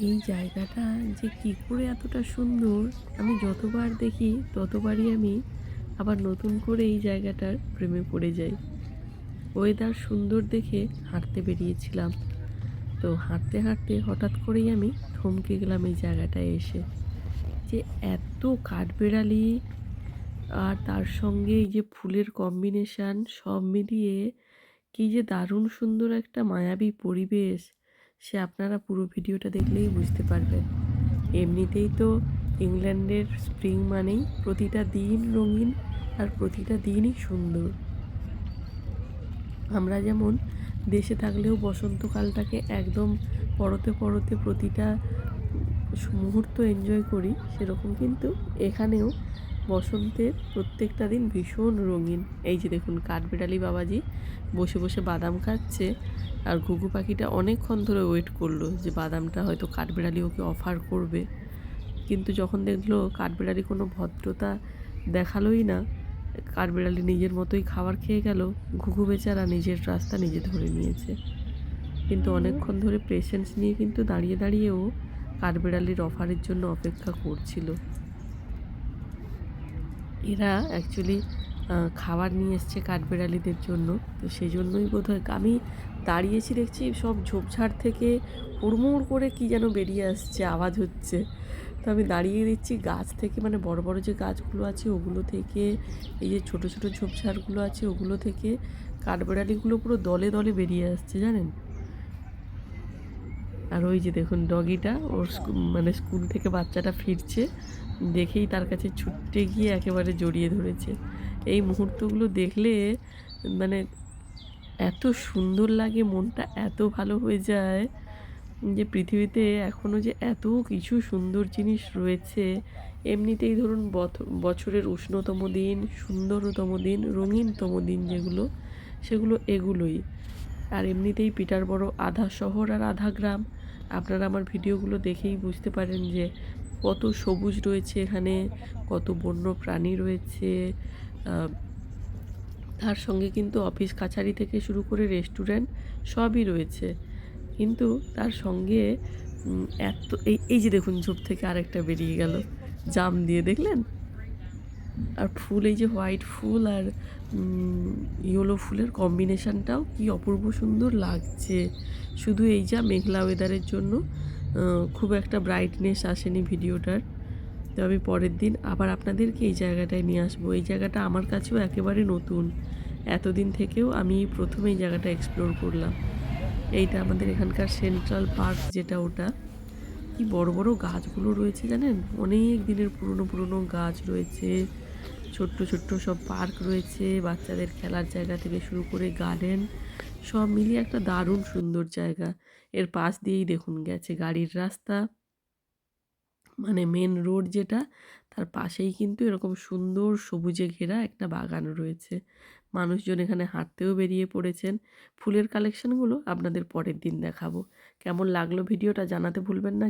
এই জায়গাটা যে কী করে এতটা সুন্দর, আমি যতবার দেখি ততবারই আমি আবার নতুন করে এই জায়গাটার প্রেমে পড়ে যাই। ওয়েদার সুন্দর দেখে হাঁটতে বেরিয়েছিলাম। তো হাঁটতে হাঁটতে হঠাৎ করেই আমি থমকে গেলাম এই জায়গাটায় এসে। যে এত কাঠবেড়ালি আর তার সঙ্গে এই যে ফুলের কম্বিনেশান সব মিলিয়ে কী যে দারুণ সুন্দর একটা মায়াবী পরিবেশ। সে আপনারা পুরো ভিডিওটা দেখলেই বুঝতে পারবেন। এমনিতেই তো ইংল্যান্ডের স্প্রিং মানেই প্রতিটা দিন রঙিন আর প্রতিটা দিনই সুন্দর। আমরা যেমন দেশে থাকলেও বসন্তকালটাকে একদম পরতে পরতে প্রতিটা মুহূর্ত এনজয় করি, সেরকম কিন্তু এখানেও বসন্তের প্রত্যেকটা দিন ভীষণ রঙিন। এই যে দেখুন কাঠবিড়ালি বাবাজি বসে বসে বাদাম খাচ্ছে আর ঘুঘু পাখিটা অনেকক্ষণ ধরে ওয়েট করল যে বাদামটা হয়তো কাঠবিড়ালি ওকে অফার করবে। কিন্তু যখন দেখল কাঠবিড়ালি কোনো ভদ্রতা দেখালোই না কাঠবিড়ালি নিজের মতোই খাবার খেয়ে গেল ঘুঘু বেচারা নিজের রাস্তা নিজে ধরে নিয়েছে। কিন্তু অনেকক্ষণ ধরে পেশেন্স নিয়ে কিন্তু দাঁড়িয়ে দাঁড়িয়েও কাঠবিড়ালির অফারের জন্য অপেক্ষা করছিল। এরা অ্যাকচুয়ালি খাবার নিয়ে এসছে কাঠবেড়ালিদের জন্য। তো সেই জন্যই বোধ হয় আমি দাঁড়িয়েছি দেখছি সব ঝোপঝাড় থেকে হুড়মুড় করে কি যেন বেরিয়ে আসছে, আওয়াজ হচ্ছে। তো আমি দাঁড়িয়ে দিচ্ছি গাছ থেকে মানে বড় বড় যে গাছগুলো আছে ওগুলো থেকে, এই যে ছোট ছোট ঝোপঝাড়গুলো আছে ওগুলো থেকে কাঠবেড়ালিগুলো পুরো দলে দলে বেরিয়ে আসছে, জানেন? আর ওই যে দেখুন ডগিটা, ওর মানে স্কুল থেকে বাচ্চাটা ফিরছে, দেখেই তার কাছে ছুটতে গিয়ে একেবারে জড়িয়ে ধরেছে। এই মুহূর্তগুলো দেখলে মানে এত সুন্দর লাগে, মনটা এত ভালো হয়ে যায় যে পৃথিবীতে এখনও যে এত কিছু সুন্দর জিনিস রয়েছে। এমনিতেই ধরুন বছরের উষ্ণতম দিন, সুন্দরতম দিন, রঙিনতম দিন যেগুলো, সেগুলো এগুলোই। আর এমনিতেই পিটার বড় আধা শহর আর আধা গ্রাম। আপনারা আমার ভিডিওগুলো দেখেই বুঝতে পারেন যে কত সবুজ রয়েছে এখানে, কত বন্য প্রাণী রয়েছে। তার সঙ্গে কিন্তু অফিস কাছারি থেকে শুরু করে রেস্টুরেন্ট সবই রয়েছে। কিন্তু তার সঙ্গে এত, এই এই যে দেখুন ঝোপ থেকে আরেকটা বেরিয়ে গেল। জাম দিয়ে দেখলেন? আর ফুল, এই যে হোয়াইট ফুল আর ইয়েলো ফুলের কম্বিনেশানটাও কি অপূর্ব সুন্দর লাগছে। শুধু এই যা মেঘলা ওয়েদারের জন্য খুব একটা ব্রাইটনেস আসেনি ভিডিওটার। তো আমি পরের দিন আবার আপনাদেরকে এই জায়গাটায় নিয়ে আসব। এই জায়গাটা আমার কাছেও একেবারে নতুন। এতদিন থেকেও আমি প্রথমে এই জায়গাটা এক্সপ্লোর করলাম। এইটা আমাদের এখানকার সেন্ট্রাল পার্ক যেটা ওটা। কি বড় বড় গাছগুলো রয়েছে জানেন? অনেক দিনের পুরনো পুরনো গাছ রয়েছে। ছোট্ট ছোট্ট সব পার্ক রয়েছে। বাচ্চাদের খেলার জায়গা থেকে শুরু করে গার্ডেন, সব মিলিয়ে একটা দারুণ সুন্দর জায়গা। এর পাশ দিয়েই দেখুন গেছে গাড়ির রাস্তা। মানে মেন রোড যেটা, তার পাশেই কিন্তু এরকম সুন্দর সবুজে ঘেরা একটা বাগান রয়েছে। মানুষজন এখানে হাঁটতেও বেরিয়ে পড়েছেন। ফুলের কালেকশনগুলো আপনাদের পরের দিন দেখাবো। কেমন লাগল ভিডিওটা জানাতে ভুলবেন না।